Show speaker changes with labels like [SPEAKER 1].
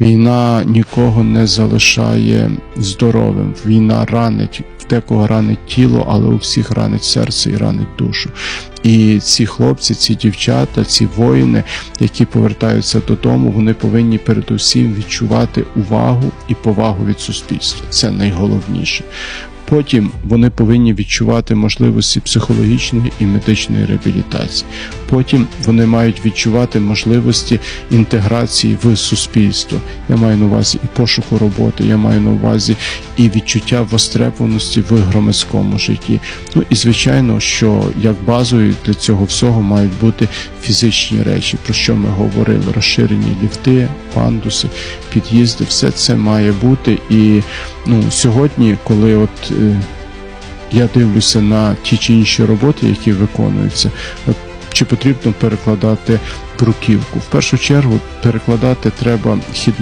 [SPEAKER 1] Війна нікого не залишає здоровим. Війна ранить в декого ранить тіло, але у всіх ранить серце і ранить душу. І ці хлопці, ці дівчата, ці воїни, які повертаються додому, вони повинні передусім відчувати увагу і повагу від суспільства. Це найголовніше. Потім вони повинні відчувати можливості психологічної і медичної реабілітації. Потім вони мають відчувати можливості інтеграції в суспільство. Я маю на увазі і пошуку роботи, я маю на увазі і відчуття востребованості в громадському житті. Ну і звичайно, що як базою для цього всього мають бути фізичні речі, про що ми говорили: розширені ліфти, пандуси, під'їзди, все це має бути. І ну, сьогодні, коли от е, я дивлюся на ті чи інші роботи, які виконуються, от, чи потрібно перекладати бруківку? В першу чергу перекладати треба хідний